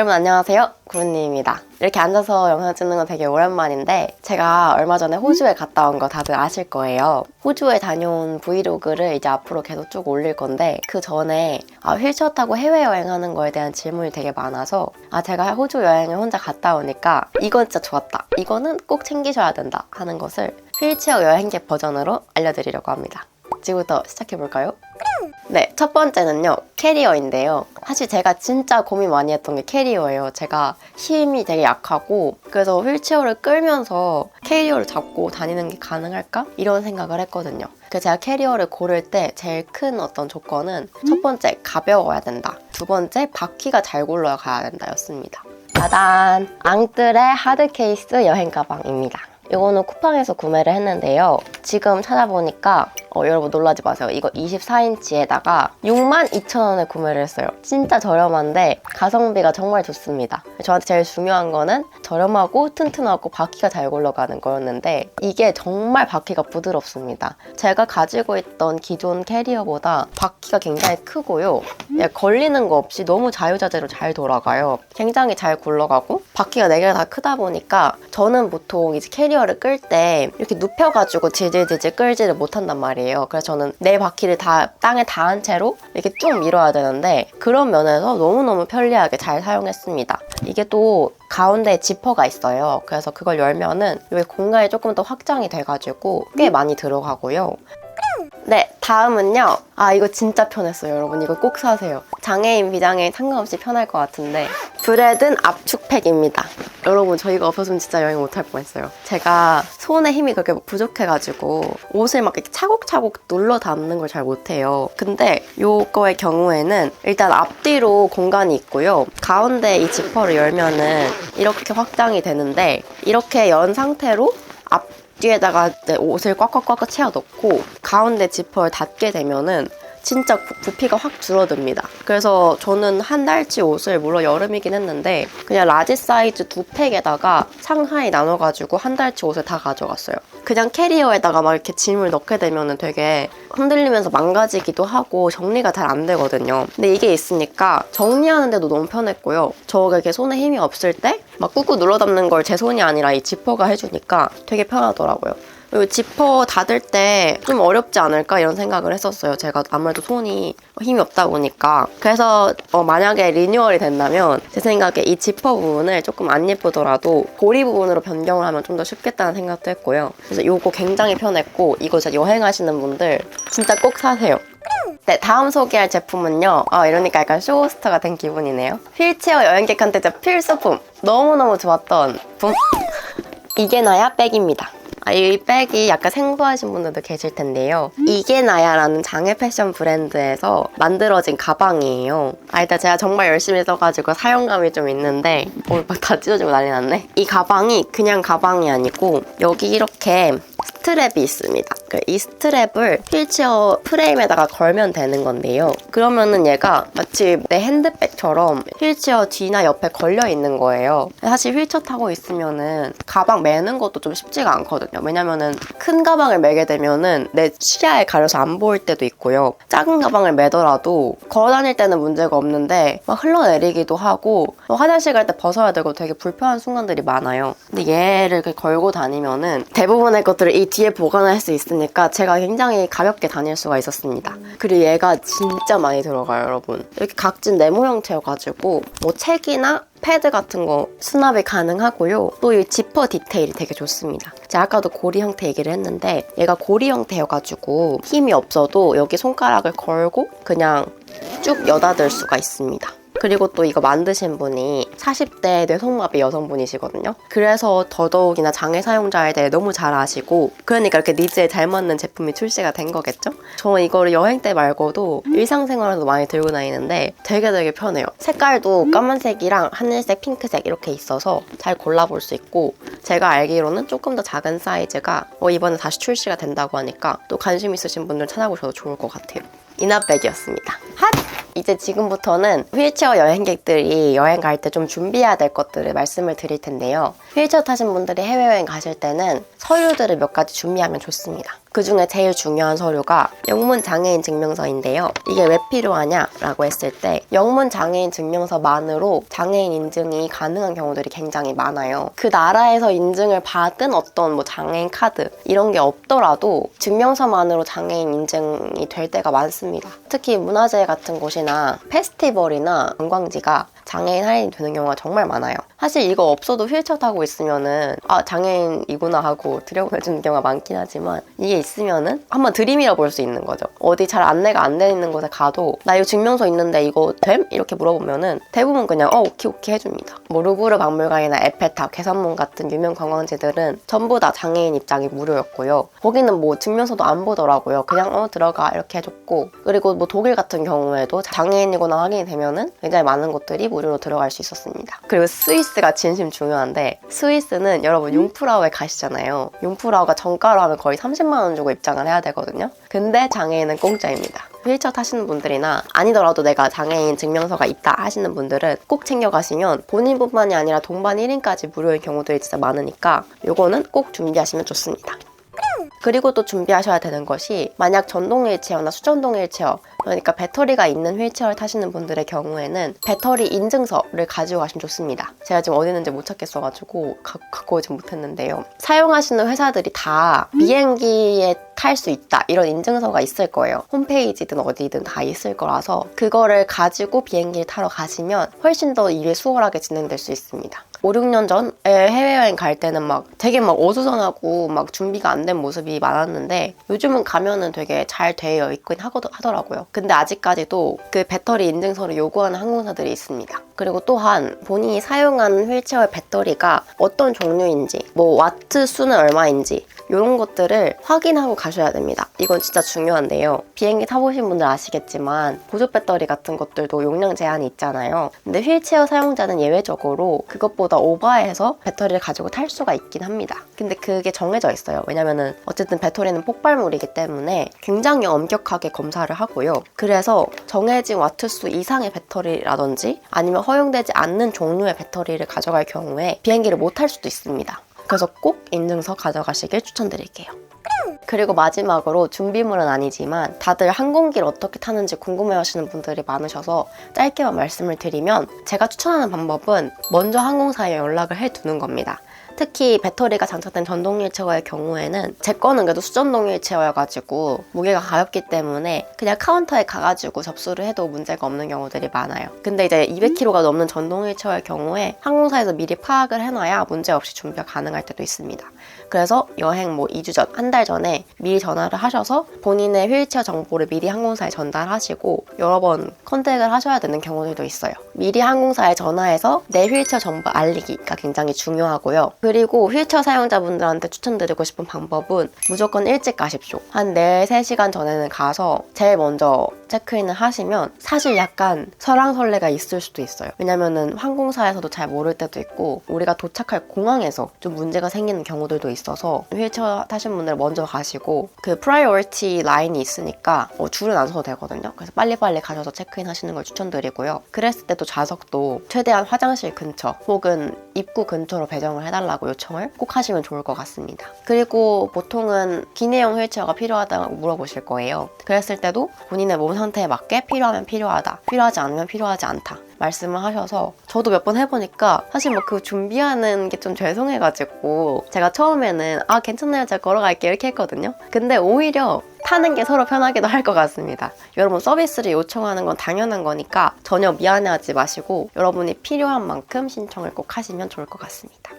여러분 안녕하세요. 구루님입니다. 이렇게 앉아서 영상 찍는 건 되게 오랜만인데 제가 얼마 전에 호주에 갔다 온 거 다들 아실 거예요. 호주에 다녀온 브이로그를 이제 앞으로 계속 쭉 올릴 건데 그 전에 아, 휠체어 타고 해외여행하는 거에 대한 질문이 되게 많아서 아 제가 호주 여행을 혼자 갔다 오니까 이건 진짜 좋았다. 이거는 꼭 챙기셔야 된다 하는 것을 휠체어 여행객 버전으로 알려드리려고 합니다 지금부터 시작해볼까요? 네, 첫 번째는요, 캐리어인데요. 사실 제가 진짜 고민 많이 했던 게 캐리어예요. 제가 힘이 되게 약하고, 그래서 휠체어를 끌면서 캐리어를 잡고 다니는 게 가능할까? 이런 생각을 했거든요. 그래서 제가 캐리어를 고를 때 제일 큰 어떤 조건은 첫 번째, 가벼워야 된다. 두 번째, 바퀴가 잘 굴러가야 된다 였습니다. 짜잔! 앙뜰의 하드케이스 여행 가방입니다. 이거는 쿠팡에서 구매를 했는데요. 지금 찾아보니까 어, 여러분 놀라지 마세요. 이거 24인치에다가 62,000원에 구매를 했어요. 진짜 저렴한데 가성비가 정말 좋습니다. 저한테 제일 중요한 거는 저렴하고 튼튼하고 바퀴가 잘 굴러가는 거였는데 이게 정말 바퀴가 부드럽습니다. 제가 가지고 있던 기존 캐리어보다 바퀴가 굉장히 크고요. 예, 걸리는 거 없이 너무 자유자재로 잘 돌아가요. 굉장히 잘 굴러가고 바퀴가 4개가 다 크다 보니까 저는 보통 이제 캐리어 를 끌 때 이렇게 눕혀가지고 질질질질 끌지를 못한단 말이에요. 그래서 저는 내 바퀴를 다 땅에 닿은 채로 이렇게 쭉 밀어야 되는데 그런 면에서 너무너무 편리하게 잘 사용했습니다. 이게 또 가운데 지퍼가 있어요. 그래서 그걸 열면은 여기 공간이 조금 더 확장이 돼가지고 꽤 많이 들어가고요. 네, 다음은요. 아, 이거 진짜 편했어요, 여러분. 이거 꼭 사세요. 장애인, 비장애인 상관없이 편할 것 같은데. 브레든 압축팩입니다. 여러분, 저 이거 없었으면 진짜 여행 못할 뻔했어요. 제가 손에 힘이 그렇게 부족해가지고 옷을 막 이렇게 차곡차곡 눌러 담는 걸 잘 못해요. 근데 요거의 경우에는 일단 앞뒤로 공간이 있고요. 가운데 이 지퍼를 열면은 이렇게 확장이 되는데 이렇게 연 상태로 앞 뒤에다가 옷을 꽉꽉꽉 채워 넣고 가운데 지퍼를 닫게 되면은 진짜 부- 부피가 확 줄어듭니다. 그래서 저는 한 달치 옷을 물론 여름이긴 했는데 그냥 라지 사이즈 두 팩에다가 상하이 나눠가지고 한 달치 옷을 다 가져갔어요. 그냥 캐리어에다가 막 이렇게 짐을 넣게 되면은 되게 흔들리면서 망가지기도 하고 정리가 잘 안 되거든요. 근데 이게 있으니까 정리하는데도 너무 편했고요. 저가 이렇게 손에 힘이 없을 때 막 꾹꾹 눌러 담는 걸 제 손이 아니라 이 지퍼가 해주니까 되게 편하더라고요. 그리고 지퍼 닫을 때 좀 어렵지 않을까 이런 생각을 했었어요. 제가 아무래도 손이 힘이 없다 보니까. 그래서 어, 만약에 리뉴얼이 된다면 제 생각에 이 지퍼 부분을 조금 안 예쁘더라도 고리 부분으로 변경을 하면 좀 더 쉽겠다는 생각도 했고요. 그래서 이거 굉장히 편했고 이거 진짜 여행하시는 분들 진짜 꼭 사세요. 네, 다음 소개할 제품은요. 아, 이러니까 약간 쇼호스터가 된 기분이네요. 휠체어 여행객한테 진짜 필수품. 너무너무 좋았던 품. 이게 나야 백입니다. 아, 이 백이 약간 생소하신 분들도 계실 텐데요. 이게 나야라는 장애 패션 브랜드에서 만들어진 가방이에요. 아, 일단 제가 정말 열심히 써가지고 사용감이 좀 있는데, 어, 막다 찢어지고 난리 났네. 이 가방이 그냥 가방이 아니고, 여기 이렇게 스트랩이 있습니다. 그이 스트랩을 휠체어 프레임에다가 걸면 되는 건데요. 그러면은 얘가 마치 내 핸드백처럼 휠체어 뒤나 옆에 걸려 있는 거예요. 사실 휠체어 타고 있으면은 가방 매는 것도 좀 쉽지가 않거든요. 왜냐면은 큰 가방을 매게 되면은 내 시야에 가려서 안 보일 때도 있고요. 작은 가방을 매더라도 걸어 다닐 때는 문제가 없는데 막 흘러내리기도 하고 뭐 화장실 갈 때 벗어야 되고 되게 불편한 순간들이 많아요. 근데 얘를 걸고 다니면은 대부분의 것들을 이 뒤에 보관할 수 있으니까 제가 굉장히 가볍게 다닐 수가 있었습니다. 그리고 얘가 진짜 많이 들어가요, 여러분. 이렇게 각진 네모 형태여가지고 뭐 책이나 패드 같은 거 수납이 가능하고요. 또 이 지퍼 디테일이 되게 좋습니다. 제가 아까도 고리 형태 얘기를 했는데 얘가 고리 형태여가지고 힘이 없어도 여기 손가락을 걸고 그냥 쭉 여닫을 수가 있습니다. 그리고 또 이거 만드신 분이 40대 뇌성마비 여성분이시거든요. 그래서 더더욱이나 장애 사용자에 대해 너무 잘 아시고 그러니까 이렇게 니즈에 잘 맞는 제품이 출시가 된 거겠죠? 저는 이거를 여행 때 말고도 일상생활에도 많이 들고 다니는데 되게 되게 편해요. 색깔도 까만색이랑 하늘색, 핑크색 이렇게 있어서 잘 골라볼 수 있고 제가 알기로는 조금 더 작은 사이즈가 어, 이번에 다시 출시가 된다고 하니까 또 관심 있으신 분들 찾아보셔도 좋을 것 같아요. 이나백이었습니다. 핫! 이제 지금부터는 휠체어 여행객들이 여행 갈 때 좀 준비해야 될 것들을 말씀을 드릴 텐데요. 휠체어 타신 분들이 해외여행 가실 때는 서류들을 몇 가지 준비하면 좋습니다. 그 중에 제일 중요한 서류가 영문 장애인 증명서인데요. 이게 왜 필요하냐라고 했을 때 영문 장애인 증명서만으로 장애인 인증이 가능한 경우들이 굉장히 많아요. 그 나라에서 인증을 받은 어떤 뭐 장애인 카드 이런 게 없더라도 증명서만으로 장애인 인증이 될 때가 많습니다. 특히 문화재 같은 곳이나 페스티벌이나 관광지가 장애인 할인이 되는 경우가 정말 많아요. 사실 이거 없어도 휠체어 타고 있으면은 아 장애인이구나 하고 들여보내주는 경우가 많긴 하지만 이게 있으면은 한번 들이밀어 볼수 있는 거죠. 어디 잘 안내가 안돼 있는 곳에 가도 나 이거 증명서 있는데 이거 됨? 이렇게 물어보면은 대부분 그냥 어 오케이 오케이 해줍니다. 뭐 루브르 박물관이나 에펠탑, 개선문 같은 유명 관광지들은 전부 다 장애인 입장이 무료였고요. 거기는 뭐 증명서도 안 보더라고요. 그냥 어 들어가 이렇게 해줬고 그리고 뭐 독일 같은 경우에도 장애인이거나 확인이 되면은 굉장히 많은 곳들이 무료로 들어갈 수 있었습니다. 그리고 스위스가 진심 중요한데 스위스는 여러분 융프라우에 가시잖아요. 융프라우가 정가로 하면 거의 30만 원 주고 입장을 해야 되거든요. 근데 장애인은 공짜입니다. 휠체어 타시는 분들이나 아니더라도 내가 장애인 증명서가 있다 하시는 분들은 꼭 챙겨가시면 본인뿐만이 아니라 동반 1인까지 무료인 경우들이 진짜 많으니까 요거는 꼭 준비하시면 좋습니다. 그리고 또 준비하셔야 되는 것이 만약 전동 휠체어나 수전동 휠체어 그러니까 배터리가 있는 휠체어를 타시는 분들의 경우에는 배터리 인증서를 가지고 가시면 좋습니다. 제가 지금 어디 있는지 못 찾겠어가지고 가, 갖고 오지 못했는데요. 사용하시는 회사들이 다 비행기에 탈 수 있다 이런 인증서가 있을 거예요. 홈페이지든 어디든 다 있을 거라서 그거를 가지고 비행기를 타러 가시면 훨씬 더 일이 수월하게 진행될 수 있습니다. 5, 6년 전에 해외여행 갈 때는 막 되게 막 어수선하고 막 준비가 안 된 모습이 많았는데 요즘은 가면은 되게 잘 되어 있긴 하더라고요. 근데 아직까지도 그 배터리 인증서를 요구하는 항공사들이 있습니다. 그리고 또한 본인이 사용한 휠체어의 배터리가 어떤 종류인지, 뭐 와트 수는 얼마인지 이런 것들을 확인하고 가셔야 됩니다. 이건 진짜 중요한데요. 비행기 타보신 분들 아시겠지만 보조 배터리 같은 것들도 용량 제한이 있잖아요. 근데 휠체어 사용자는 예외적으로 그것보다 오버해서 배터리를 가지고 탈 수가 있긴 합니다. 근데 그게 정해져 있어요. 왜냐면은 어쨌든 배터리는 폭발물이기 때문에 굉장히 엄격하게 검사를 하고요. 그래서 정해진 와트 수 이상의 배터리라든지 아니면 허용되지 않는 종류의 배터리를 가져갈 경우에 비행기를 못탈 수도 있습니다. 그래서 꼭 인증서 가져가시길 추천드릴게요. 그리고 마지막으로 준비물은 아니지만 다들 항공기를 어떻게 타는지 궁금해 하시는 분들이 많으셔서 짧게만 말씀을 드리면 제가 추천하는 방법은 먼저 항공사에 연락을 해 두는 겁니다. 특히 배터리가 장착된 전동 휠체어의 경우에는 제 거는 그래도 수전동 휠체어여가지고 무게가 가볍기 때문에 그냥 카운터에 가가지고 접수를 해도 문제가 없는 경우들이 많아요. 근데 이제 200kg가 넘는 전동 휠체어의 경우에 항공사에서 미리 파악을 해놔야 문제 없이 준비가 가능할 때도 있습니다. 그래서 여행 뭐 2주 전, 한 달 전에 미리 전화를 하셔서 본인의 휠체어 정보를 미리 항공사에 전달하시고 여러 번 컨택을 하셔야 되는 경우들도 있어요. 미리 항공사에 전화해서 내 휠체어 정보 알리기가 굉장히 중요하고요. 그 리고 휠체어 사용자분들한테 추천드리고 싶은 방법은 무조건 일찍 가십시오. 한 4, 3시간 전에는 가서 제일 먼저 체크인을 하시면 사실 약간 설랑설레가 있을 수도 있어요. 왜냐면은 항공사에서도 잘 모를 때도 있고 우리가 도착할 공항에서 좀 문제가 생기는 경우들도 있어서 휠체어 타신 분들 먼저 가시고 그 프라이어리티 라인이 있으니까 어, 줄은 안 서도 되거든요. 그래서 빨리빨리 가셔서 체크인 하시는 걸 추천드리고요. 그랬을 때도 좌석도 최대한 화장실 근처 혹은 입구 근처로 배정을 해달라고 요청을 꼭 하시면 좋을 것 같습니다. 그리고 보통은 기내용 휠체어가 필요하다고 물어보실 거예요. 그랬을 때도 본인의 몸 상태에 맞게 필요하면 필요하다, 필요하지 않으면 필요하지 않다. 말씀을 하셔서 저도 몇 번 해보니까 사실 뭐 그 준비하는 게 좀 죄송해가지고 제가 처음에는 아 괜찮아요 제가 걸어갈게요 이렇게 했거든요 근데 오히려 타는 게 서로 편하기도 할 것 같습니다 여러분 서비스를 요청하는 건 당연한 거니까 전혀 미안해하지 마시고 여러분이 필요한 만큼 신청을 꼭 하시면 좋을 것 같습니다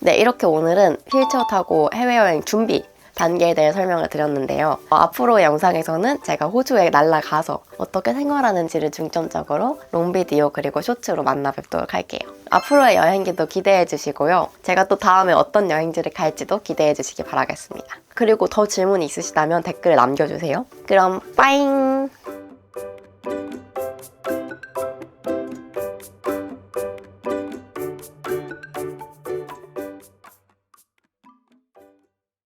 네 이렇게 오늘은 휠체어 타고 해외여행 준비 단계에 대해 설명을 드렸는데요. 어, 앞으로의 영상에서는 제가 호주에 날아가서 어떻게 생활하는지를 중점적으로 롱비디오 그리고 쇼츠로 만나 뵙도록 할게요. 앞으로의 여행기도 기대해 주시고요. 제가 또 다음에 어떤 여행지를 갈지도 기대해 주시기 바라겠습니다. 그리고 더 질문이 있으시다면 댓글 남겨주세요. 그럼 빠잉!